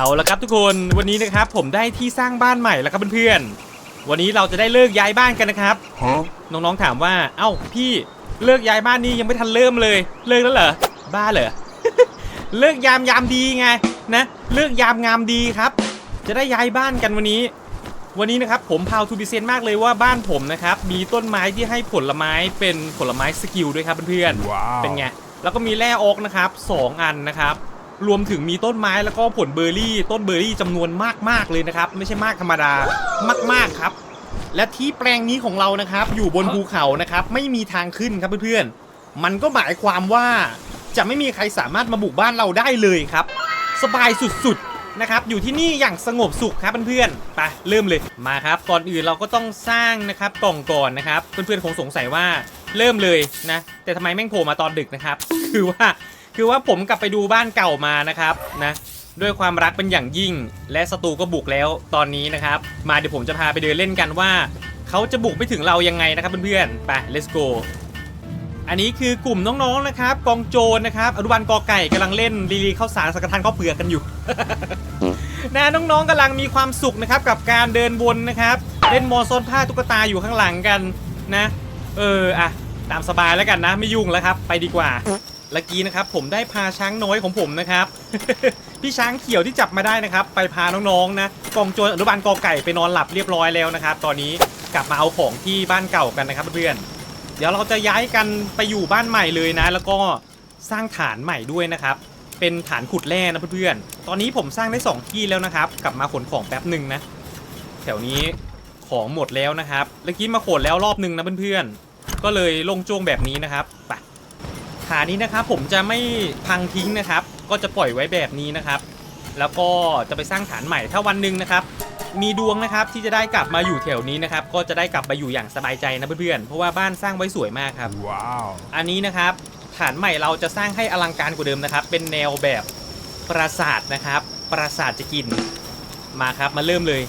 เอาละครับทุกคนวันนี้นะครับผมได้ที่สร้างบ้านใหม่แล้วครับเพื่อนๆวันนี้เราจะได้เลิกย้ายบ้านกันนะครับ Huh? น้องๆถามว่า เอ้าพี่เลิกย้ายบ้านนี้ยังไม่ทันเริ่มเลย เลิกแล้วเหรอบ้าเหรอเลิกยามยามดีไงนะเลิกยามงามดีครับ จะได้ย้ายบ้านกันวันนี้ วันนี้นะครับผมพาวทูบิเซนมากเลยว่าบ้านผมนะครับมีต้นไม้ที่ให้ผลไม้เป็นผลไม้สกิลด้วยครับเพื่อนๆ Wow. เป็นไงแล้วก็มีแร่ออกนะครับสองอันนะครับ รวมถึงมีต้นไม้แล้วก็ผลเบอร์รี่ ต้นเบอร์รี่จำนวนมากๆเลยนะครับ ไม่ใช่มากธรรมดามากๆครับ และที่แปลงนี้ของเรานะครับ อยู่บนภูเขานะครับ ไม่มีทางขึ้นครับเพื่อนๆ มันก็หมายความว่าจะไม่มีใครสามารถมาบุกบ้านเราได้เลยครับ สบายสุดๆนะครับ อยู่ที่นี่อย่างสงบสุขครับเพื่อนๆไปเริ่มเลยมาครับ ก่อนอื่นเราก็ต้องสร้างนะครับกล่องก่อนนะครับ เพื่อนๆคงสงสัยว่าเริ่มเลยนะ แต่ทำไมแม่งโผล่มาตอนดึกนะครับ คือว่า คือว่าผมกลับไปดูบ้านเก่ามานะครับนะด้วยความรักเป็นอย่างยิ่ง และศัตรูก็บุกแล้วตอนนี้นะครับ มาเดี๋ยวผมจะพาไปเดินเล่นกันว่า เขาจะบุกไปถึงเรายังไงนะครับเพื่อนๆไป let's go อันนี้คือกลุ่มน้องๆนะครับ กองโจรนะครับอนุบาลกอไก่กำลังเล่นลีลีข้าวสารสังกทานข้าวเปลือกกันอยู่นะน้องๆกำลังมีความสุขนะครับกับการเดินวนนะครับ เล่นมอซอนผ้าตุ๊กตาอยู่ข้างหลังกันนะ เอออะตามสบายแล้วกันนะ ไม่ยุ่งแล้วครับ ไปดีกว่า เมื่อกี้นะครับผมได้พาช้างน้อยของผมนะครับ พี่ช้างเขียวที่จับมาได้นะครับ ไปพาน้องๆนะกองโจรอนุบาลกอไก่ไปนอนหลับเรียบร้อยแล้วนะครับ ตอนนี้กลับมาเอาของที่บ้านเก่ากันนะครับเพื่อนๆเดี๋ยวเราจะย้ายกันไปอยู่บ้านใหม่เลยนะ แล้วก็สร้างฐานใหม่ด้วยนะครับ เป็นฐานขุดแร่นะเพื่อนๆตอนนี้ผมสร้างได้ 2 ที่แล้วนะครับ กลับมาขนของแป๊บหนึ่งนะ แถวนี้ของหมดแล้วนะครับเมื่อกี้มาขนแล้วรอบหนึ่งนะเพื่อนๆก็เลยลงโจงแบบนี้นะครับไป ฐานนี้นะครับผมจะไม่พังทิ้งนะครับ ก็จะปล่อยไว้แบบนี้นะครับ แล้วก็จะไปสร้างฐานใหม่ถ้าวันหนึ่งนะครับ มีดวงนะครับที่จะได้กลับมาอยู่แถวนี้นะครับ ก็จะได้กลับมาอยู่อย่างสบายใจนะเพื่อนๆเพราะว่าบ้านสร้างไว้สวยมากครับ Wow. อันนี้นะครับฐานใหม่เราจะสร้างให้อลังการกว่าเดิมนะครับ เป็นแนวแบบปราสาทนะครับ ปราสาทจะกินมาครับมาเริ่มเลย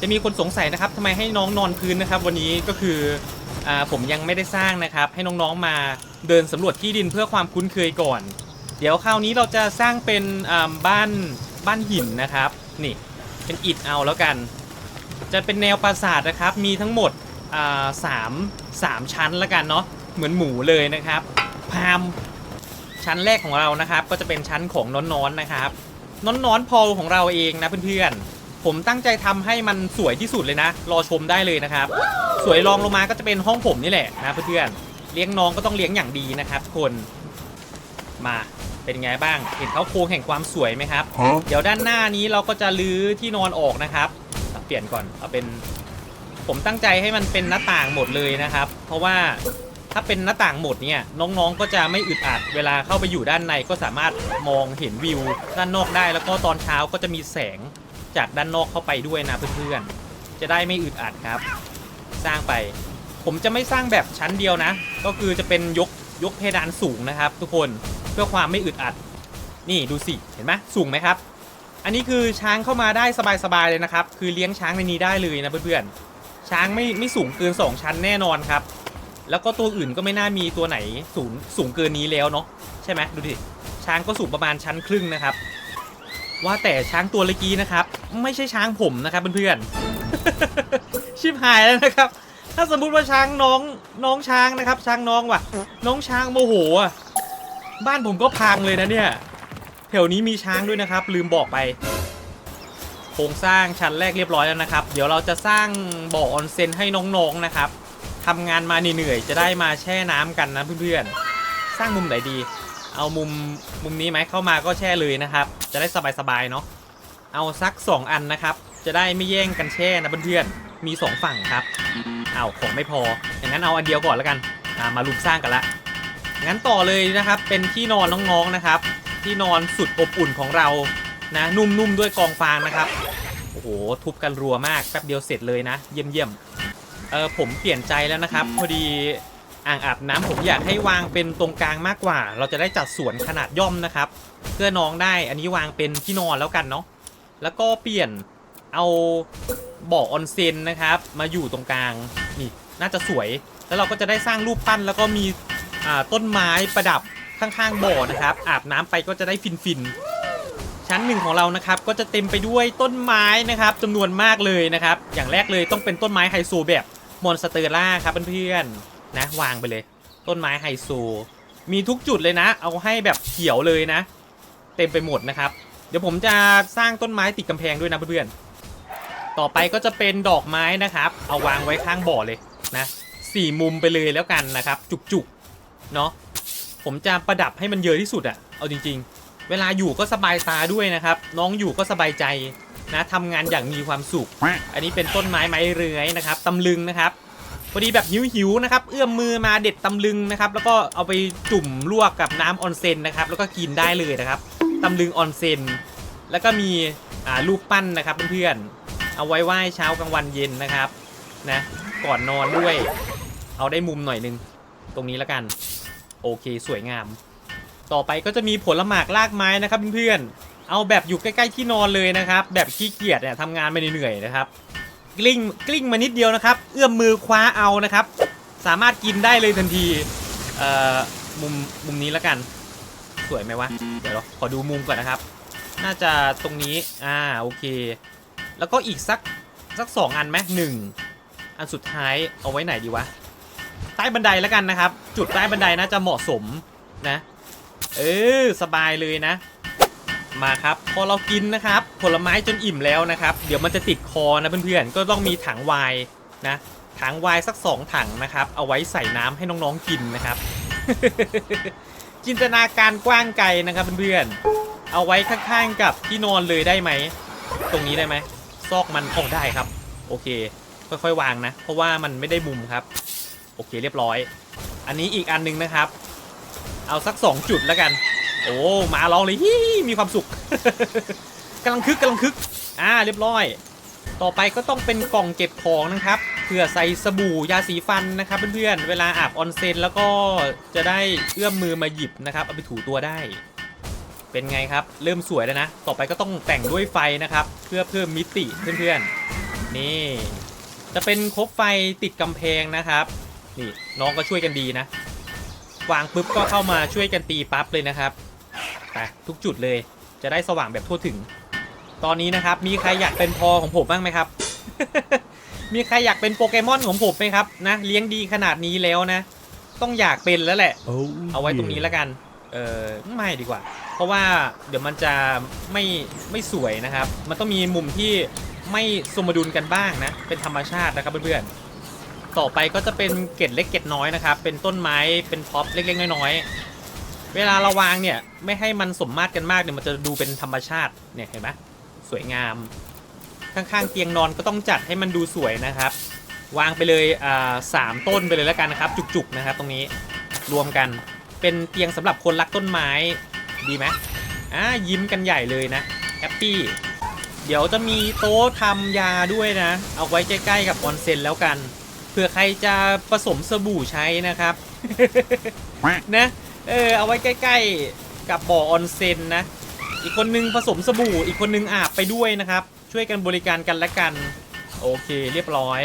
จะมีคนสงสัยนะครับทำไมให้น้องนอนพื้นนะครับ วันนี้ก็คืออา ผมยังไม่ได้สร้างนะครับ ให้น้องๆมาเดินสำรวจที่ดินเพื่อความคุ้นเคยก่อน เดี๋ยวคราวนี้เราจะสร้างเป็นบ้านบ้านหินนะครับ นี่เป็นอิฐเอาแล้วกัน จะเป็นแนวปราสาทนะครับ มีทั้งหมดสามสามชั้นแล้วกันเนาะเหมือนหมูเลยนะครับ พามชั้นแรกของเรานะครับ ก็จะเป็นชั้นของน้อนๆนะครับน้อนๆพอลของเราเองนะเพื่อนๆ ผมตั้งใจทำให้มันสวยที่สุดเลยนะ รอชมได้เลยนะครับ สวยรองลงมาก็จะเป็นห้องผมนี่แหละนะเพื่อนๆเลี้ยงน้องก็ต้องเลี้ยงอย่างดีนะครับทุกคนมาเป็นไงบ้าง เห็นเขาโครงแห่งความสวยไหมครับ Huh? เดี๋ยวด้านหน้านี้เราก็จะลื้อที่นอนออกนะครับอะเปลี่ยนก่อนเอาเป็น ผมตั้งใจให้มันเป็นหน้าต่างหมดเลยนะครับ เพราะว่าถ้าเป็นหน้าต่างหมดเนี่ยน้องๆก็จะไม่อึดอัด เวลาเข้าไปอยู่ด้านในก็สามารถมองเห็นวิว ด้านนอกได้แล้วก็ตอนเช้าก็จะมีแสง จากด้านนอกเข้าไปด้วยนะเพื่อนๆ จะได้ไม่อึดอัดครับ สร้างไป ผมจะไม่สร้างแบบชั้นเดียวนะ ก็คือจะเป็นยกยกเพดานสูงนะครับ ทุกคนเพื่อความไม่อึดอัด นี่ดูสิเห็นไหมสูงไหมครับ อันนี้คือช้างเข้ามาได้สบายๆเลยนะครับ คือเลี้ยงช้างในนี้ได้เลยนะเพื่อนๆ ช้างไม่ไม่สูงเกิน 2 ชั้นแน่นอนครับ แล้วก็ตัวอื่นก็ไม่น่ามีตัวไหนสูงสูงเกินนี้แล้วเนาะใช่ไหมดูดิช้างก็สูงประมาณชั้นครึ่งนะครับ ว่าแต่ช้างตัวเล็กี้นะครับ ไม่ใช่ช้างผมนะครับเพื่อนๆชิบหายแล้วนะครับ ถ้าสมมุติว่าช้างน้องน้องช้างนะครับ ช้างน้องว่ะ น้องช้างโมโหอะบ้านผมก็พังเลยนะเนี่ยแถวนี้มีช้างด้วยนะครับ ลืมบอกไปโครงสร้างชั้นแรกเรียบร้อยแล้วนะครับ เดี๋ยวเราจะสร้างบ่อออนเซ็นให้น้องๆนะครับทำงานมาเหนื่อยๆจะได้มาแช่น้ำกันนะเพื่อนๆ สร้างมุมไหนดี เอามุมมุมนี้ไหมเข้ามาก็แช่เลยนะครับ จะได้สบายๆเนาะเอาสัก 2 อันนะครับ จะได้ไม่แย่งกันแช่นะเพื่อนๆมี 2 ฝั่งครับเอาของไม่พออย่างนั้นเอาอันเดียวก่อนแล้วกันามาลุมสร้างกันละงั้นต่อเลยนะครับเป็นที่นอนน้องๆนะครับ ที่นอนสุดอบอุ่นของเรานะนุ่มๆด้วยกองฟางนะครับโอ้โหทุบกันรัวมากแป๊บเดียวเสร็จเลยนะ เยี่ยมๆเออผมเปลี่ยนใจแล้วนะครับ พอดี อ่างอาบน้ำผมอยากให้วางเป็นตรงกลางมากกว่า เราจะได้จัดสวนขนาดย่อมนะครับ เพื่อน้องได้อันนี้วางเป็นที่นอนแล้วกันเนาะแล้วก็เปลี่ยนเอาบ่อออนเซ็นนะครับ มาอยู่ตรงกลางนี่น่าจะสวย แล้วเราก็จะได้สร้างรูปปั้นแล้วก็มีต้นไม้ประดับข้างๆบ่อนะครับ อาบน้ำไปก็จะได้ฟินๆชั้นหนึ่งของเรานะครับก็จะเต็มไปด้วยต้นไม้นะครับจำนวนมากเลยนะครับ อย่างแรกเลยต้องเป็นต้นไม้ไฮโซแบบมอนสเตอร่าครับเพื่อนๆ นะวางไปเลย ต้นไม้ไฮโซมีทุกจุดเลยนะ เอาให้แบบเขียวเลยนะ เต็มไปหมดนะครับ เดี๋ยวผมจะสร้างต้นไม้ติดกำแพงด้วยนะเพื่อนๆต่อไปก็จะเป็นดอกไม้นะครับ เอาวางไว้ข้างบ่อเลยนะสี่มุมไปเลยแล้วกันนะครับ จุกๆเนาะผมจะประดับให้มันเยอะที่สุดอะเอาจริง ๆ เวลาอยู่ก็สบายตาด้วยนะครับ น้องอยู่ก็สบายใจนะทำงานอย่างมีความสุข อันนี้เป็นต้นไม้ไม้เรื้อยนะครับตำลึงนะครับ พอดีแบบหิวๆนะครับ เอื้อมมือมาเด็ดตำลึงนะครับ แล้วก็เอาไปจุ่มลวกกับน้ำออนเซนนะครับ แล้วก็กินได้เลยนะครับตำลึงออนเซนแล้วก็มีอ่ารูปปั้นนะครับเพื่อนๆเอาไว้ไหว้เช้ากลางวันเย็นนะครับนะก่อนนอนด้วย เอาได้มุมหน่อยนึง ตรงนี้แล้วกัน โอเคสวยงาม ต่อไปก็จะมีผลหมากลากไม้นะครับเพื่อนๆเอาแบบอยู่ใกล้ๆที่นอนเลยนะครับ แบบขี้เกียจเนี่ยทำงานไม่เหนื่อยนะครับ กลิ้งกลิ้งมานิดเดียวนะครับ เอื้อมมือคว้าเอานะครับ สามารถกินได้เลยทันทีเอ่อมุมมุมนี้แล้วกัน สวยไหมวะ เดี๋ยวเราขอดูมุมก่อนนะครับ น่าจะตรงนี้อ่าโอเค แล้วก็อีกสักสักสองอันไหมหนึ่งอันสุดท้ายเอาไว้ไหนดีวะ ใต้บันไดแล้วกันนะครับ จุดใต้บันไดน่าจะเหมาะสมนะ เออสบายเลยนะ มาครับ พอเรากินนะครับ ผลไม้จนอิ่มแล้วนะครับ เดี๋ยวมันจะติดคอนะเพื่อนๆ ก็ต้องมีถังไวน์นะ ถังไวน์สักสองถังนะครับ เอาไว้ใส่น้ำให้น้องๆกินนะครับ จินตนาการกว้างไกลนะครับเพื่อนๆ เอาไว้ข้างๆกับที่นอนเลยได้ไหม ตรงนี้ได้ไหม ซอกมันออกได้ครับ โอเค ค่อยๆวางนะ เพราะว่ามันไม่ได้มุมครับ โอเคเรียบร้อย อันนี้อีกอันหนึงนะครับ เอาสักสองจุดแล้วกัน โอ้มาลองเลยฮิมีความสุขกำลังคึกกำลังคึก อ่าเรียบร้อย ต่อไปก็ต้องเป็นกล่องเก็บของนะครับเผื่อใส่สบู่ยาสีฟันนะครับเพื่อนๆเวลาอาบออนเซ็นแล้วก็จะได้เอื้อมมือมาหยิบนะครับเอาไปถูตัวได้ เป็นไงครับ เริ่มสวยแล้วนะ ต่อไปก็ต้องแต่งด้วยไฟนะครับ เพื่อเพิ่มมิติเพื่อนๆนี่ จะเป็นคบไฟติดกำแพงนะครับนี่น้องก็ช่วยกันดีนะวางปุ๊บก็เข้ามาช่วยกันตีปั๊บเลยนะครับ ไปทุกจุดเลย จะได้สว่างแบบทั่วถึง ตอนนี้นะครับ มีใครอยากเป็นพอของผมบ้างไหมครับ มีใครอยากเป็นโปเกมอนของผมไหมครับนะเลี้ยงดีขนาดนี้แล้วนะ ต้องอยากเป็นแล้วแหละเอาไว้ตรงนี้แล้วกัน เออไม่ดีกว่า เพราะว่าเดี๋ยวมันจะไม่ไม่สวยนะครับ มันต้องมีมุมที่ไม่สมดุลกันบ้างนะ เป็นธรรมชาตินะครับเพื่อนๆต่อไปก็จะเป็นเกล็ดเล็กเกล็ดน้อยนะครับ เป็นต้นไม้เป็นพ็อปเล็กๆน้อยๆ เวลาเราวางเนี่ย ไม่ให้มันสมมาตรกันมากเนี่ยมันจะดูเป็นธรรมชาติเนี่ยเห็นไหมสวยงาม ข้างๆเตียงนอนก็ต้องจัดให้มันดูสวยนะครับ วางไปเลยอ่าสามต้นไปเลยแล้วกันนะครับ จุกๆนะครับ ตรงนี้รวมกันเป็นเตียงสำหรับคนรักต้นไม้ดีไหมอ่ายิ้มกันใหญ่เลยนะแฮปปี้เดี๋ยวจะมีโต๊ะทำยาด้วยนะ เอาไว้ใกล้ๆกับออนเซ็นแล้วกันเผื่อใครจะผสมสบู่ใช้นะครับ นะ เออเอาไว้ใกล้ ๆ กับบ่อออนเซ็นนะ อีกคนนึงผสมสบู่ อีกคนนึงอาบไปด้วยนะครับ ช่วยกันบริการกันและกัน โอเคเรียบร้อย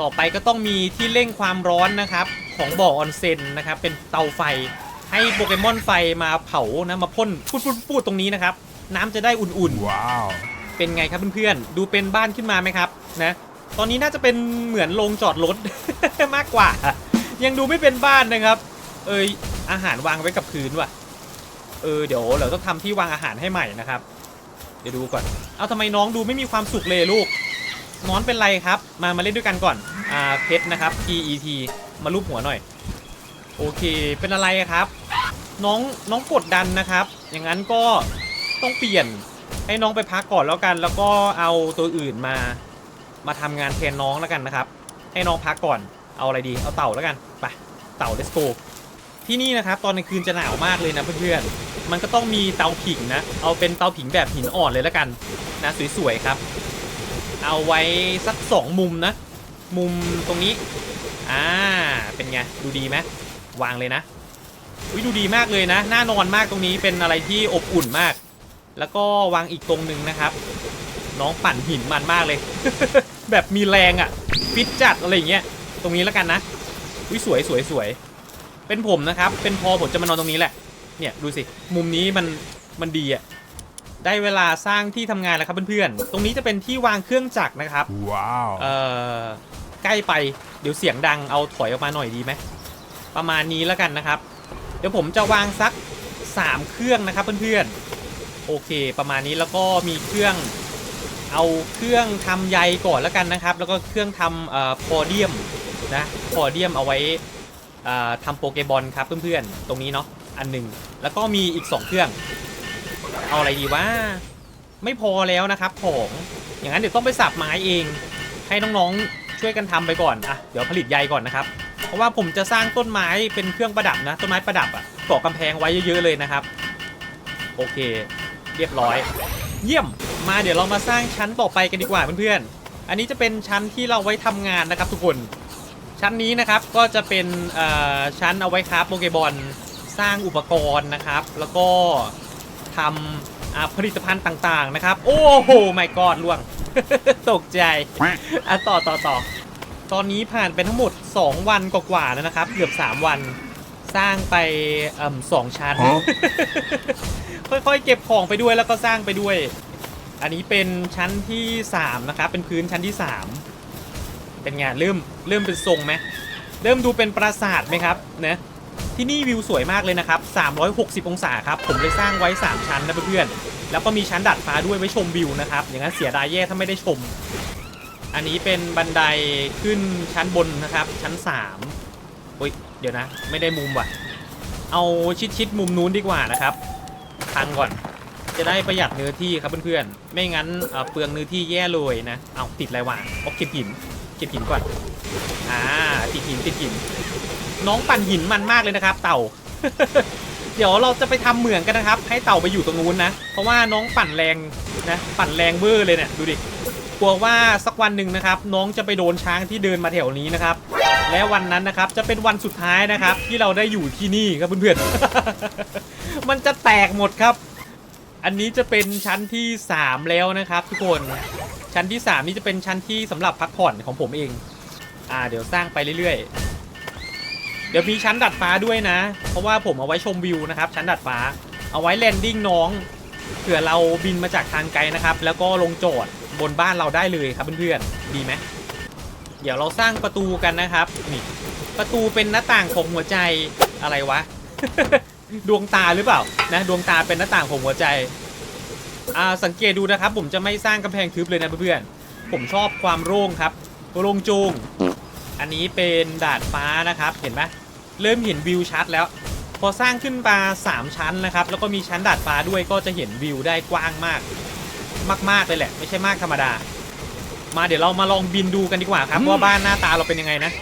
ต่อไปก็ต้องมีที่เร่งความร้อนนะครับ ของบ่อออนเซ็นนะครับ เป็นเตาไฟให้โปเกมอนไฟมาเผานะมาพ่นพูดพูดพูดตรงนี้นะครับ น้ำจะได้อุ่นๆ ว้าว เป็นไงครับเพื่อนๆ ดูเป็นบ้านขึ้นมาไหมครับนะ ตอนนี้น่าจะเป็นเหมือนโรงจอดรถ มากกว่า ยังดูไม่เป็นบ้านนะครับ เอย อาหารวางไว้กับพื้นว่ะ เออเดี๋ยวเราต้องทำที่วางอาหารให้ใหม่นะครับ เดี๋ยวดูก่อน เอาทำไมน้องดูไม่มีความสุขเลยลูก น้องเป็นไรครับ มามาเล่นด้วยกันก่อน อ่าเพชรนะครับ P E T มารูปหัวหน่อย โอเค เป็นอะไรครับ น้องน้องกดดันนะครับ อย่างนั้นก็ต้องเปลี่ยนให้น้องไปพักก่อนแล้วกัน แล้วก็เอาตัวอื่นมา มาทำงานแทนน้องแล้วกันนะครับ ให้น้องพักก่อน เอาอะไรดี เอาเต่าแล้วกัน ไป เต่า let's go ที่นี่นะครับตอนกลางคืนจะหนาวมากเลยนะเพื่อนๆ มันก็ต้องมีเตาผิงนะ เอาเป็นเตาผิงแบบหินอ่อนเลยแล้วกันนะสวยๆครับ เอาไว้สักสองมุมนะ มุมตรงนี้ อ่า เป็นไง ดูดีไหมวางเลยนะวิดูดีมากเลยนะ น่านอนมากตรงนี้เป็นอะไรที่อบอุ่นมาก แล้วก็วางอีกตรงหนึ่งนะครับ น้องปั่นหินมันมากเลย แบบมีแรงอะ่ะฟิตจัดอะไรเงี้ย ตรงนี้แล้วกันนะวิสวยสวยสวย เป็นผมนะครับ เป็นพอผมจะมานอนตรงนี้แหละ เนี่ยดูสิ มุมนี้มันมันดีอะ่ะได้เวลาสร้างที่ทำงานแล้วครับเพื่อนๆ ตรงนี้จะเป็นที่วางเครื่องจักรนะครับ Wow. เอ่อใกล้ไปเดี๋ยวเสียงดังเอาถอยออกมาหน่อยดีไหมประมาณนี้แล้วกันนะครับ เดี๋ยวผมจะวางสัก 3 เครื่องนะครับเพื่อนๆโอเค ประมาณนี้แล้วก็มีเครื่องเอาเครื่องทำใยก่อนแล้วกันนะครับ แล้วก็เครื่องทำเอ่อโพเดียมนะโพเดียมเอาไว้เอ่อ ทำโปเกบอลครับเพื่อนๆ ตรงนี้เนาะอันหนึ่งแล้วก็มีอีก 2 เครื่อง เอาอะไรดีว่าไม่พอแล้วนะครับของอย่างนั้นเดี๋ยวต้องไปสับไม้เอง ให้น้องๆช่วยกันทำไปก่อนอะเดี๋ยวผลิตใยก่อนนะครับ เพราะว่าผมจะสร้างต้นไม้เป็นเครื่องประดับนะต้นไม้ประดับอะก่อกำแพงไว้เยอะๆเลยนะครับ โอเค เรียบร้อย เยี่ยมมาเดี๋ยวเรามาสร้างชั้นต่อไปกันดีกว่าเพื่อนๆอันนี้จะเป็นชั้นที่เราไว้ทำงานนะครับทุกคน ชั้นนี้นะครับก็จะเป็นเอ่อชั้นเอาไว้ครับโปเกบอลสร้างอุปกรณ์นะครับ แล้วก็ทำอ่าผลิตภัณฑ์ต่างๆนะครับ โอ้โหไม่กอดล่วง ตกใจอะต่อต่อต่อตอนนี้ผ่านไปทั้งหมด 2 วันกว่าๆแล้วนะครับ เกือบ 3 วันสร้างไปเอ่มสองชั้นฮะค่อยๆ เก็บของไปด้วยแล้วก็สร้างไปด้วย อันนี้เป็นชั้นที่ 3 นะครับ เป็นพื้นชั้นที่ 3 เป็นไงเริ่มเริ่มเป็นทรงไหมเริ่มดูเป็นปราสาทไหมครับนะที่นี่วิวสวยมากเลยนะครับ 360 องศาครับ ผมเลยสร้างไว้ 3 ชั้นนะเพื่อนๆ แล้วก็มีชั้นดัดฟ้าด้วยไว้ชมวิวนะครับ อย่างนั้นเสียดายแย่ถ้าไม่ได้ชม อันนี้เป็นบันไดขึ้นชั้นบนนะครับ ชั้น3โอ้ย เดี๋ยวนะ ไม่ได้มุมว่ะ เอาชิดชิดมุมนู้นดีกว่านะครับพังก่อน จะได้ประหยัดเนื้อที่ครับเพื่อนๆ ไม่งั้นเอ่อเปลืองเนื้อที่แย่เลยนะ เอาติดอะไรวะโอเก็บหิน ก็บหินก่อน อ่า ติดหินติดหิน น้องปั่นหินมันมากเลยนะครับ เต่า เดี๋ยวเราจะไปทำเหมืองกันนะครับ ให้เต่าไปอยู่ตรงนู้นนะ เพราะว่าน้องปั่นแรงนะ ปั่นแรงเบอร์เลยเนี่ย ดูดิ กลัวว่าสักวันหนึ่งนะครับ น้องจะไปโดนช้างที่เดินมาแถวนี้นะครับ และวันนั้นนะครับจะเป็นวันสุดท้ายนะครับ ที่เราได้อยู่ที่นี่ครับเพื่อนๆ มันจะแตกหมดครับ อันนี้จะเป็นชั้นที่ 3 แล้วนะครับ ทุกคน ชั้นที่ 3 นี่จะเป็นชั้นที่สำหรับพักผ่อนของผมเอง อ่า เดี๋ยวสร้างไปเรื่อยๆ เดี๋ยวมีชั้นดัดฟ้าด้วยนะ เพราะว่าผมเอาไว้ชมวิวนะครับ ชั้นดัดฟ้า เอาไว้แลนดิ้งน้อง เผื่อเราบินมาจากทางไกลนะครับ แล้วก็ลงจอดบนบ้านเราได้เลยครับเพื่อนๆ ดีไหม เดี๋ยวเราสร้างประตูกันนะครับ นี่ ประตูเป็นหน้าต่างของหัวใจ อะไรวะ ดวงตาหรือเปล่า นะ ดวงตาเป็นหน้าต่างของหัวใจ อ่าสังเกตดูนะครับ ผมจะไม่สร้างกำแพงทึบเลยนะเพื่อนๆผมชอบความโล่งครับโล่งโจุงอันนี้เป็นดาดฟ้านะครับเห็นไหมเริ่มเห็นวิวชัดแล้ว พอสร้างขึ้นมา3ชั้นนะครับ แล้วก็มีชั้นดาดฟ้าด้วยก็จะเห็นวิวได้กว้างมาก มากๆเลยแหละ ไม่ใช่มากธรรมดา มาเดี๋ยวเรามาลองบินดูกันดีกว่าครับอืมว่าบ้านหน้าตาเราเป็นยังไงนะ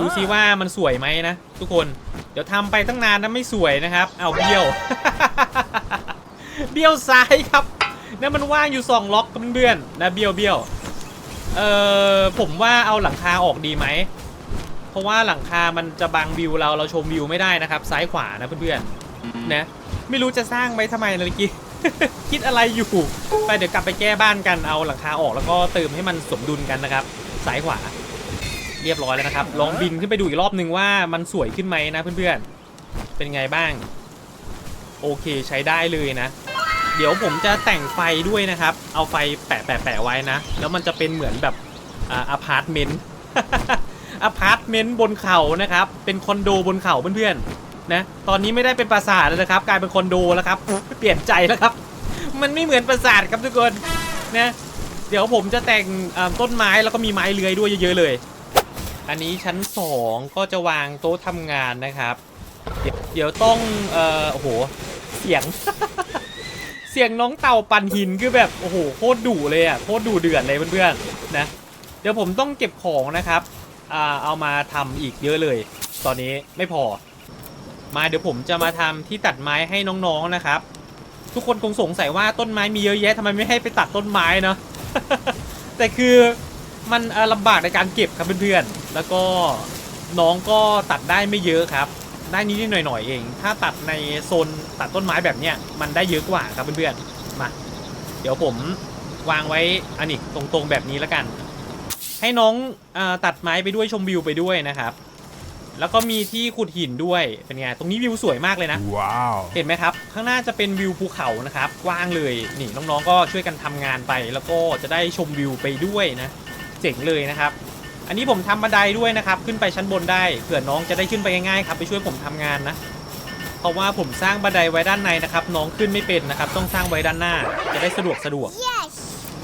ดูซิว่ามันสวยไหมนะทุกคนเดี๋ยวทำไปตั้งนานนะไม่สวยนะครับ เอาเบี้ยว เบี้ยวซ้ายครับ นั่นมันว่างอยู่สองล็อกกับเพื่อนๆนะเบี้ยวเบี้ยวเอ่อผมว่าเอาหลังคาออกดีไหม เพราะว่าหลังคามันจะบังวิวเราเราชมวิวไม่ได้นะครับ ซ้ายขวานะเพื่อนๆนะ ไม่รู้จะสร้างไว้ทำไมเลยเมื่อกี้คิดอะไรอยู่ไปเดี๋ยวกลับไปแก้บ้านกันเอาหลังคาออกแล้วก็เติมให้มันสมดุลกันนะครับซ้ายขวา เรียบร้อยแล้วนะครับ ลองบินขึ้นไปดูอีกรอบนึงว่ามันสวยขึ้นไหมนะเพื่อนๆเป็นไงบ้าง โอเคใช้ได้เลยนะ เดี๋ยวผมจะแต่งไฟด้วยนะครับ เอาไฟแปะแปะแปะไว้นะ แล้วมันจะเป็นเหมือนแบบอาอพาร์ตเมนต์อพาร์ตเมนต์บนเขานะครับ เป็นคอนโดบนเขาเพื่อนๆนะ ตอนนี้ไม่ได้เป็นปราสาทแล้วนะครับ กลายเป็นคอนโดแล้วครับ เปลี่ยนใจแล้วครับ มันไม่เหมือนปราสาทครับทุกคนนะ เดี๋ยวผมจะแต่งต้นไม้แล้วก็มีไม้เลื้อยด้วยเยอะๆเลย อันนี้ชั้น 2 ก็จะวางโต๊ะทำงานนะครับ เดี๋ยวเดี๋ยวต้องเอ่อโอ้โหเสียง เสียงน้องเต่าปั่นหินคือแบบโอ้โหโคตรดุเลยอะโคตรดุเดือดเลยเพื่อนๆนะเดี๋ยวผมต้องเก็บของนะครับอ่าเอามาทำอีกเยอะเลย ตอนนี้ไม่พอ มาเดี๋ยวผมจะมาทำที่ตัดไม้ให้น้องๆนะครับ ทุกคนคงสงสัยว่าต้นไม้มีเยอะแยะทำไมไม่ให้ไปตัดต้นไม้เนาะแต่คือมันลำบากในการเก็บครับเพื่อนๆแล้วก็น้องก็ตัดได้ไม่เยอะครับ ได้นิดๆหน่อยๆเอง ถ้าตัดในโซนตัดต้นไม้แบบเนี้ยมันได้เยอะกว่าครับเพื่อนๆ มา เดี๋ยวผมวางไว้อันนี้ตรงๆแบบนี้แล้วกัน ให้น้องเออตัดไม้ไปด้วยชมวิวไปด้วยนะครับ แล้วก็มีที่ขุดหินด้วย เป็นไง ตรงนี้วิวสวยมากเลยนะ Wow. เห็นไหมครับ ข้างหน้าจะเป็นวิวภูเขานะครับ กว้างเลย นี่น้องๆก็ช่วยกันทำงานไป แล้วก็จะได้ชมวิวไปด้วยนะ เจ๋งเลยนะครับ อันนี้ผมทำบันไดด้วยนะครับ ขึ้นไปชั้นบนได้เผื่อน้องจะได้ขึ้นไปง่ายๆครับ ไปช่วยผมทำงานนะ เพราะว่าผมสร้างบันไดไว้ด้านในนะครับ น้องขึ้นไม่เป็นนะครับ ต้องสร้างไว้ด้านหน้า จะได้สะดวกสะดวก Yes.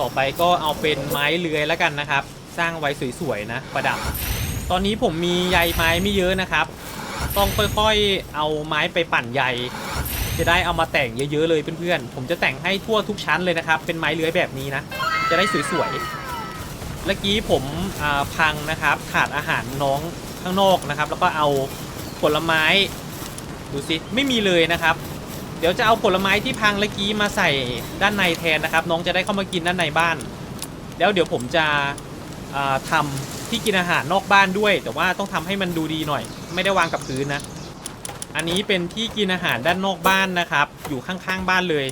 ต่อไปก็เอาเป็นไม้เลื้อยแล้วกันนะครับ สร้างไว้สวยๆนะ ประดับ ตอนนี้ผมมีใยไม้ไม่เยอะนะครับ ต้องค่อยๆเอาไม้ไปปั่นใยจะได้เอามาแต่งเยอะๆเลยเพื่อนๆ ผมจะแต่งให้ทั่วทุกชั้นเลยนะครับ เป็นไม้เลื้อยแบบนี้นะ จะได้สวยๆ เมื่อกี้ผมพังนะครับขาดอาหารน้องข้างนอกนะครับ แล้วก็เอาผลไม้ดูสิไม่มีเลยนะครับ เดี๋ยวจะเอาผลไม้ที่พังเมื่อกี้มาใส่ด้านในแทนนะครับ น้องจะได้เข้ามากินด้านในบ้าน แล้วเดี๋ยวผมจะอ่าทำที่กินอาหารนอกบ้านด้วย แต่ว่าต้องทำให้มันดูดีหน่อย ไม่ได้วางกับพื้นนะ อันนี้เป็นที่กินอาหารด้านนอกบ้านนะครับ อยู่ข้างๆบ้านเลย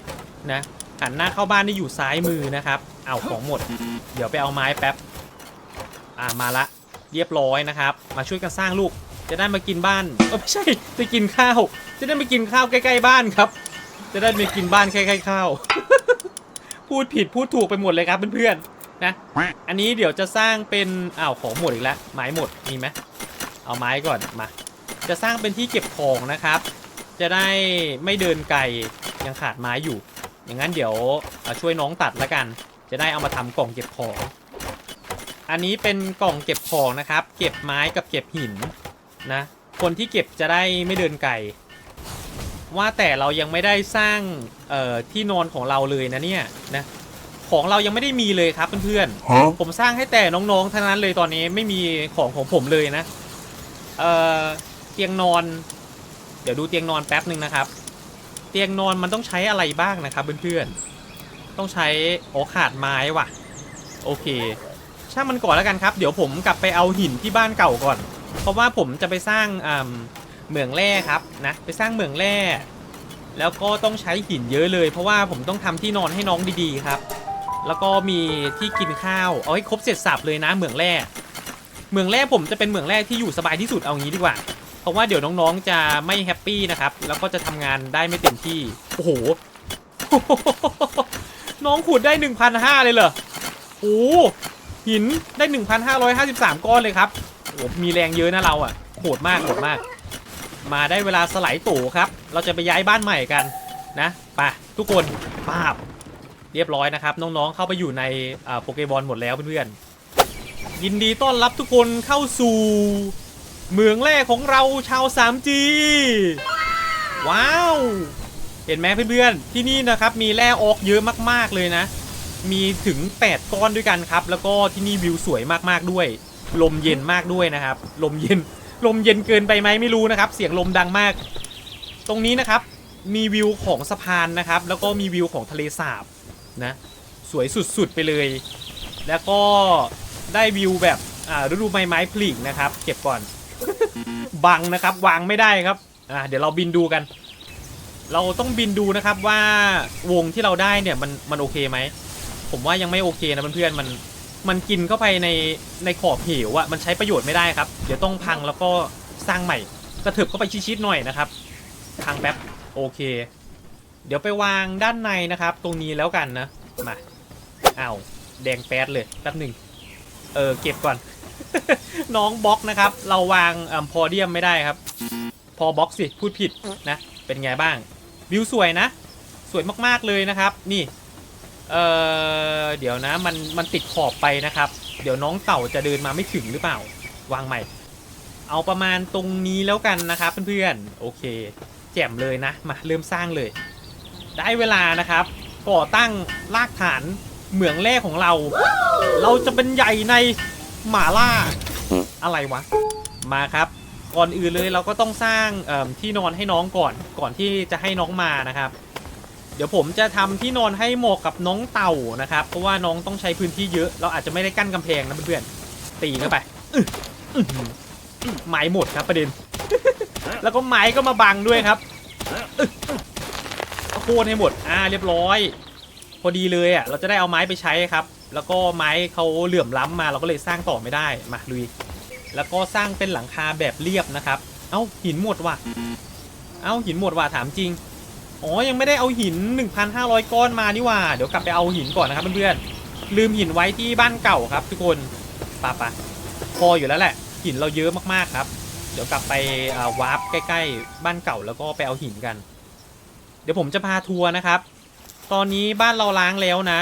นะ หันหน้าเข้าบ้านนี่อยู่ซ้ายมือนะครับ เอาของหมด เดี๋ยวไปเอาไม้แป๊บ อ่ามาละ เรียบร้อยนะครับ มาช่วยกันสร้างลูก จะได้มากินบ้านเออไม่ใช่ จะกินข้าว จะได้มากินข้าวใกล้ ๆ บ้านครับ จะได้มากินบ้านใกล้ๆข้าว พูดผิดพูดถูกไปหมดเลยครับเพื่อนๆนะ อันนี้เดี๋ยวจะสร้างเป็นอ้าวของหมดอีกแล้ว ไม้หมด มีไหมเอาไม้ก่อนมา จะสร้างเป็นที่เก็บของนะครับ จะได้ไม่เดินไกลยังขาดไม้อยู่ อย่างนั้นเดี๋ยวเอาช่วยน้องตัดแล้วกัน จะได้เอามาทำกล่องเก็บของ อันนี้เป็นกล่องเก็บของนะครับ เก็บไม้กับเก็บหินนะ คนที่เก็บจะได้ไม่เดินไกลว่าแต่เรายังไม่ได้สร้างเอ่อที่นอนของเราเลยนะเนี่ยนะของเรายังไม่ได้มีเลยครับเพื่อนๆ Huh? ผมสร้างให้แต่น้องๆทั้งนั้นเลยตอนนี้ไม่มีของของผมเลยนะ เอ่อเตียงนอน เดี๋ยวดูเตียงนอนแป๊บหนึ่งนะครับ เตียงนอนมันต้องใช้อะไรบ้างนะครับเพื่อนๆ ต้องใช้โอขาดไม้ว่ะ โอเค ช่างมันก่อนแล้วกันครับ เดี๋ยวผมกลับไปเอาหินที่บ้านเก่าก่อน เพราะว่าผมจะไปสร้างเหมืองแร่ครับนะ ไปสร้างเหมืองแร่ แล้วก็ต้องใช้หินเยอะเลย เพราะว่าผมต้องทำที่นอนให้น้องดีๆครับ แล้วก็มีที่กินข้าว เอาให้ครบเสร็จสับเลยนะเหมืองแร่ เหมืองแร่ผมจะเป็นเหมืองแร่ที่อยู่สบายที่สุดเอางี้ดีกว่า เพราะว่าเดี๋ยวน้องๆจะไม่แฮปปี้นะครับ แล้วก็จะทำงานได้ไม่เต็มที่ โอ้โห น้องขุดได้ 1,500 เลยเหรอ โอ้หหินได้ 1,553 ก้อนเลยครับโอ้มีแรงเยอะนะเราอะโหดมากโหดมาก มาได้เวลาสไลด์ตู่ครับ เราจะไปย้ายบ้านใหม่กันนะไปทุกคนป้าบเรียบร้อยนะครับ น้องๆเข้าไปอยู่ในโปเกบอลหมดแล้วเพื่อนๆยินดีต้อนรับทุกคนเข้าสู่ เมืองแรกของเราชาว 3G ว้าว เห็นไหมเพื่อนๆ ที่นี่นะครับมีแร่ออกเยอะมากๆเลยนะ มีถึง 8 ก้อนด้วยกันครับ แล้วก็ที่นี่วิวสวยมากๆด้วย ลมเย็นมากด้วยนะครับ ลมเย็น ลมเย็นเกินไปไหมไม่รู้นะครับ เสียงลมดังมาก ตรงนี้นะครับมีวิวของสะพานนะครับ แล้วก็มีวิวของทะเลสาบนะ สวยสุดๆไปเลย แล้วก็ได้วิวแบบฤดูใบไม้ผลินะครับ เก็บก่อน บังนะครับ วางไม่ได้ครับอ่าเดี๋ยวเราบินดูกัน เราต้องบินดูนะครับว่าวงที่เราได้เนี่ยมันมันโอเคไหมผมว่ายังไม่โอเคนะเพื่อนๆมันมันกินเข้าไปในในขอบเหวอะมันใช้ประโยชน์ไม่ได้ครับ เดี๋ยวต้องพังแล้วก็สร้างใหม่กระเถิบเข้าไปชิดๆหน่อยนะครับพังแป๊บโอเค เดี๋ยวไปวางด้านในนะครับ ตรงนี้แล้วกันนะมาอ้าวแดงแป๊ดเลยแป๊บหนึ่งเออเก็บก่อน น้องบล็อกนะครับ เราวางอ่าพอเดียมไม่ได้ครับ พอบล็อกสิ พูดผิดนะ เป็นไงบ้าง วิวสวยนะ สวยมากๆเลยนะครับ นี่ เออเดี๋ยวนะ มัน มันติดขอบไปนะครับ เดี๋ยวน้องเต่าจะเดินมาไม่ถึงหรือเปล่า วางใหม่ เอาประมาณตรงนี้แล้วกันนะครับเพื่อนๆ โอเค แจ่มเลยนะ มาเริ่มสร้างเลย ได้เวลานะครับ ก่อตั้งรากฐานเหมืองแร่ของเรา เราจะเป็นใหญ่ใน หมาล่าอะไรวะ มาครับ ก่อนอื่นเลยเราก็ต้องสร้างเอิ่มที่นอนให้น้องก่อน ก่อนที่จะให้น้องมานะครับ เดี๋ยวผมจะทำที่นอนให้เหมาะกับน้องเต่านะครับ เพราะว่าน้องต้องใช้พื้นที่เยอะ เราอาจจะไม่ได้กั้นกำแพงนะเพื่อนๆ ตีเข้าไปอื้ออื้อหืออื้อไม้หมดครับประเด็น แล้วก็ไม้ก็มาบังด้วยครับโค่นให้หมด อ่า เรียบร้อย พอดีเลยอะ เราจะได้เอาไม้ไปใช้ครับ แล้วก็ไม้เขาเหลื่อมล้ำมาเราก็เลยสร้างต่อไม่ได้มาลุย แล้วก็สร้างเป็นหลังคาแบบเรียบนะครับ เอ้าหินหมดว่ะ เอ้าหินหมดว่ะถามจริง อ๋อยังไม่ได้เอาหิน 1,500 ก้อนมานี่ว่าเดี๋ยวกลับไปเอาหินก่อนนะครับเพื่อนๆลืมหินไว้ที่บ้านเก่าครับ ทุกคนปะปะพออยู่แล้วแหละ หินเราเยอะมากๆครับ เดี๋ยวกลับไปวาร์ปใกล้ ๆ บ้านเก่าแล้วก็ไปเอาหินกัน เดี๋ยวผมจะพาทัวร์นะครับ ตอนนี้บ้านเราล้างแล้วนะ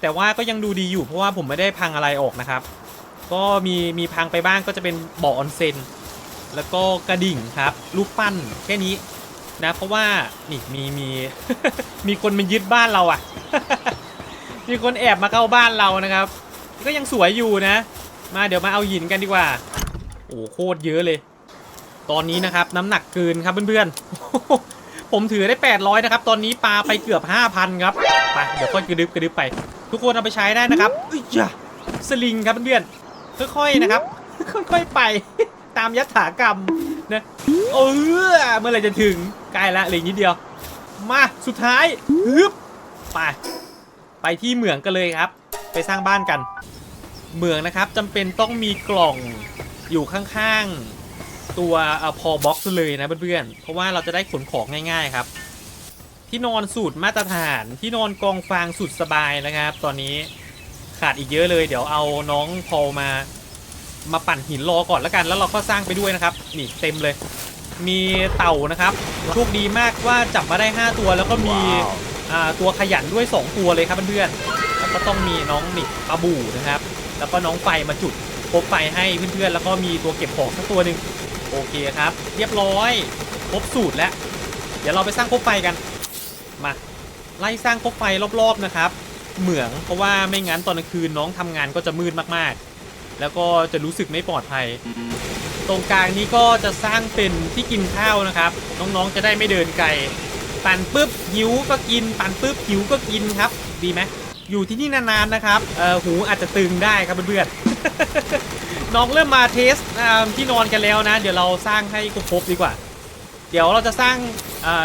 แต่ว่าก็ยังดูดีอยู่เพราะว่าผมไม่ได้พังอะไรออกนะครับ ก็มีมีพังไปบ้างก็จะเป็นบ่อออนเซนแล้วก็กระดิ่งครับรูปปั้นแค่นี้นะ เพราะว่านี่มีมีมีคนมายึดบ้านเราอะ มีคนแอบมาเข้าบ้านเรานะครับ ก็ยังสวยอยู่นะ มาเดี๋ยวมาเอาหินกันดีกว่า โอ้โคตรเยอะเลย ตอนนี้นะครับน้ำหนักเกินครับเพื่อนๆ ผมถือได้ 800 นะครับ ตอนนี้ปลาไปเกือบ 5,000 ครับไปเดี๋ยวค่อยกระดึบกระดึบไป ทุกคนเอาไปใช้ได้นะครับอุ้ยจ้ะสลิงครับเพื่อนๆค่อยๆนะครับ ค่อยๆไป ตามยถากรรมนะเออเมื่อไหรจะถึงใกล้ละเหลืออกนิดเดียว มาสุดท้ายฮึบไปไปที่เหมืองกันเลยครับ ไปสร้างบ้านกัน เหมืองนะครับจำเป็นต้องมีกล่องอยู่ข้างๆ ตัวพอบ็อกซ์เลยนะเพื่อนๆ เพราะว่าเราจะได้ขนของง่ายๆครับ ที่นอนสูตรมาตรฐานที่นอนกองฟางสุดสบายนะครับ ตอนนี้ขาดอีกเยอะเลย เดี๋ยวเอาน้องพอลมามาปั่นหินรอก่อนแล้วกัน แล้วเราก็สร้างไปด้วยนะครับ นี่เต็มเลย มีเต่านะครับโชคดีมากว่าจับมาได้ 5 ตัวแล้วก็มีอ่าตัวขยันด้วย 2 ตัวเลยครับเพื่อนๆแล้วก็ต้องมีน้องนี่ปลาบูนะครับ แล้วก็น้องไฟมาจุดพบไฟให้เพื่อนๆแล้วก็มีตัวเก็บของสักตัวหนึ่ง โอเคครับ เรียบร้อยครบสูตรแล้ว เดี๋ยวเราไปสร้างคบไฟกัน มา ไล่สร้างคบไฟรอบๆนะครับ เหมืองเพราะว่าไม่งั้นตอนกลางคืนน้องทำงานก็จะมืดมากๆ แล้วก็จะรู้สึกไม่ปลอดภัย ตรงกลางนี้ก็จะสร้างเป็นที่กินข้าวนะครับ น้องๆจะได้ไม่เดินไกล ปั่นปุ๊บหิวก็กิน ปั่นปุ๊บหิวก็กินครับ ดีไหม อยู่ที่นี่นานๆนะครับเออหูอาจจะตึงได้ครับเพื่อนๆ น้องเริ่มมาเทสที่นอนกันแล้วนะ เดี๋ยวเราสร้างให้ครบดีกว่า เดี๋ยวเราจะสร้าง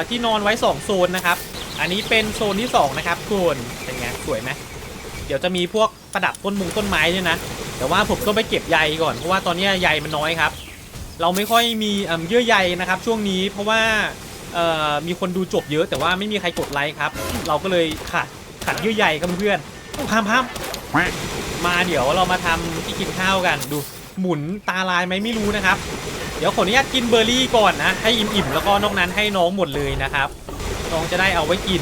ที่นอนไว้ 2 โซนนะครับ อันนี้เป็นโซนที่ 2 นะครับคุณเป็นไงสวยไหมเดี๋ยวจะมีพวกประดับต้นมุงต้นไม้ด้วยนะ แต่ว่าผมต้องไปเก็บใยก่อนเพราะว่าตอนนี้ใยมันน้อยครับ เราไม่ค่อยมีเยื่อใยนะครับ ช่วงนี้เพราะว่ามีคนดูจบเยอะแต่ว่าไม่มีใครกดไลค์ครับ เราก็เลยขาด ขาดเยื่อใยครับเพื่อนพามพามมาเดี๋ยวเรามาทำที่กินข้าวกันดูหมุนตาลายไหมไม่รู้นะครับ เดี๋ยวขออนุญาตกินเบอร์รี่ก่อนนะ ให้อิ่มๆแล้วก็นอกนั้นให้น้องหมดเลยนะครับ น้องจะได้เอาไว้กิน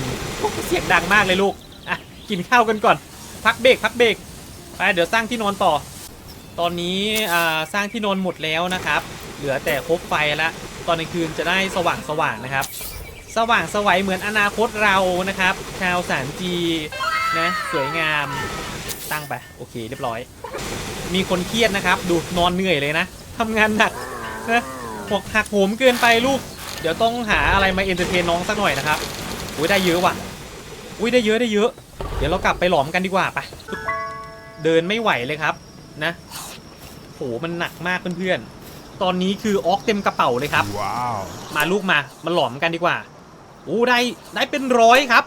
เสียงดังมากเลยลูกอะกินข้าวกันก่อน พักเบรกพักเบรกไปเดี๋ยวสร้างที่นอนต่อ ตอนนี้สร้างที่นอนหมดแล้วนะครับ เหลือแต่คบไฟละตอนกลางคืนจะได้สว่างสว่างนะครับ สว่างสวัยเหมือนอนาคตเรานะครับ ชาวสารจีนะสวยงามตั้งไปโอเคเรียบร้อย มีคนเครียดนะครับ ดูนอนเหนื่อยเลยนะทำงานหนักนะหกหักโหมเกินไปลูก เดี๋ยวต้องหาอะไรมาเอนเตอร์เทนน้องสักหน่อยนะครับอุ้ยได้เยอะว่ะอุ้ยได้เยอะได้เยอะ เดี๋ยวเรากลับไปหลอมกันดีกว่าไปเดินไม่ไหวเลยครับนะโหมันหนักมากเพื่อนๆตอนนี้คือออกเต็มกระเป๋าเลยครับ Wow. มาลูกมา มาหลอมกันดีกว่า โอ้ได้ได้เป็นร้อยครับ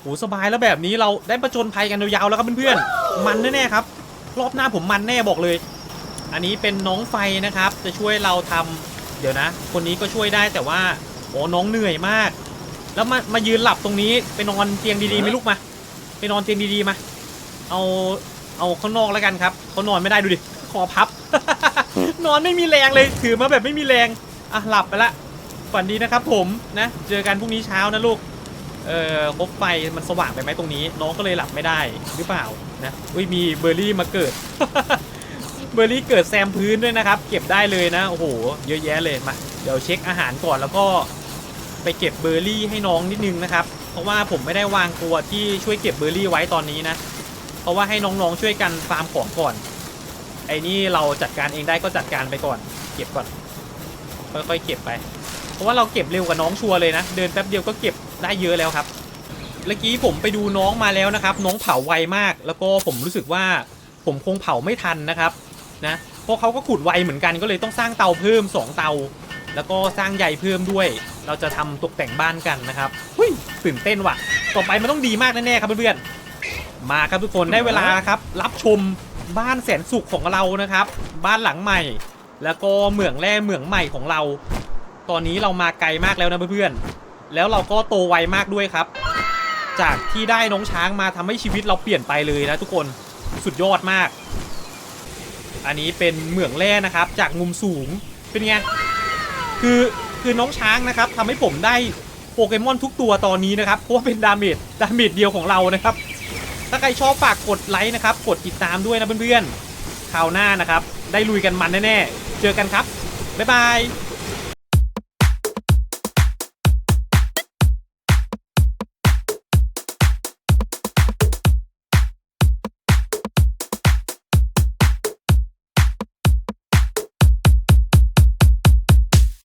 โหสบายแล้วแบบนี้เราได้ประจนภัยกันยาวๆแล้วครับเพื่อนๆมันแน่ๆครับ รอบหน้าผมมันแน่บอกเลย อันนี้เป็นน้องไฟนะครับ จะช่วยเราทำเดี๋ยวนะ คนนี้ก็ช่วยได้แต่ว่าโอ้น้องเหนื่อยมาก แล้วมามายืนหลับตรงนี้ไปนอนเตียงดีๆไหมลูกมาไปนอนเตียงดีๆมา เอาเอาข้างนอกแล้วกันครับเขานอนไม่ได้ดูดิคอพับ นอนไม่มีแรงเลยถือมาแบบไม่มีแรงอะหลับไปละ ฝันดีนะครับผมนะ เจอกันพรุ่งนี้เช้านะลูก เอ่อคบไฟมันสว่างไปไหมตรงนี้ น้องก็เลยหลับไม่ได้หรือเปล่านะอุ้ยมีเบอร์รี่มาเกิด เบอร์รี่เกิดแซมพื้นด้วยนะครับ เก็บได้เลยนะโอ้โหเยอะแยะเลยมาเดี๋ยวเช็คอาหารก่อนแล้วก็ไปเก็บเบอร์รี่ให้น้องนิดนึงนะครับ เพราะว่าผมไม่ได้วางตัวที่ช่วยเก็บเบอร์รี่ไว้ตอนนี้นะ เพราะว่าให้น้องๆช่วยกันฟาร์มของก่อน ไอ้นี่เราจัดการเองได้ก็จัดการไปก่อน เก็บก่อน ค่อยๆเก็บไป ราะว่าเราเก็บเร็วกว่าน้องชัวร์เลยนะ เดินแป๊บเดียวก็เก็บได้เยอะแล้วครับเมื่อกี้ผมไปดูน้องมาแล้วนะครับ น้องเผาไวมาก แล้วก็ผมรู้สึกว่าผมคงเผาไม่ทันนะครับนะเพราะเขาก็ขุดไวเหมือนกันก็เลยต้องสร้างเตาเพิ่ม 2 เตา แล้วก็สร้างใยเพิ่มด้วย เราจะทำตกแต่งบ้านกันนะครับหุ้ยตื่นเต้นว่ะ ต่อไปมันต้องดีมากแน่ๆครับเพื่อนๆมาครับทุกคนได้เวลาครับ รับชมบ้านแสนสุขของเรานะครับ บ้านหลังใหม่ แล้วก็เหมืองแร่เหมืองใหม่ของเรา ตอนนี้เรามาไกลมากแล้วนะเพื่อนๆ แล้วเราก็โตไวมากด้วยครับ จากที่ได้น้องช้างมาทำให้ชีวิตเราเปลี่ยนไปเลยนะทุกคน สุดยอดมาก อันนี้เป็นเหมืองแร่นะครับ จากมุมสูง เป็นไง คือคือน้องช้างนะครับทำให้ผมได้โปเกมอนทุกตัวตอนนี้นะครับ เพราะว่าเป็นดาเมจดาเมจเดียวของเรานะครับ ถ้าใครชอบฝากกดไลค์นะครับ กดติดตามด้วยนะเพื่อนๆ คราวหน้านะครับ ได้ลุยกันมันแน่ๆ เจอกันครับ บ๊ายบาย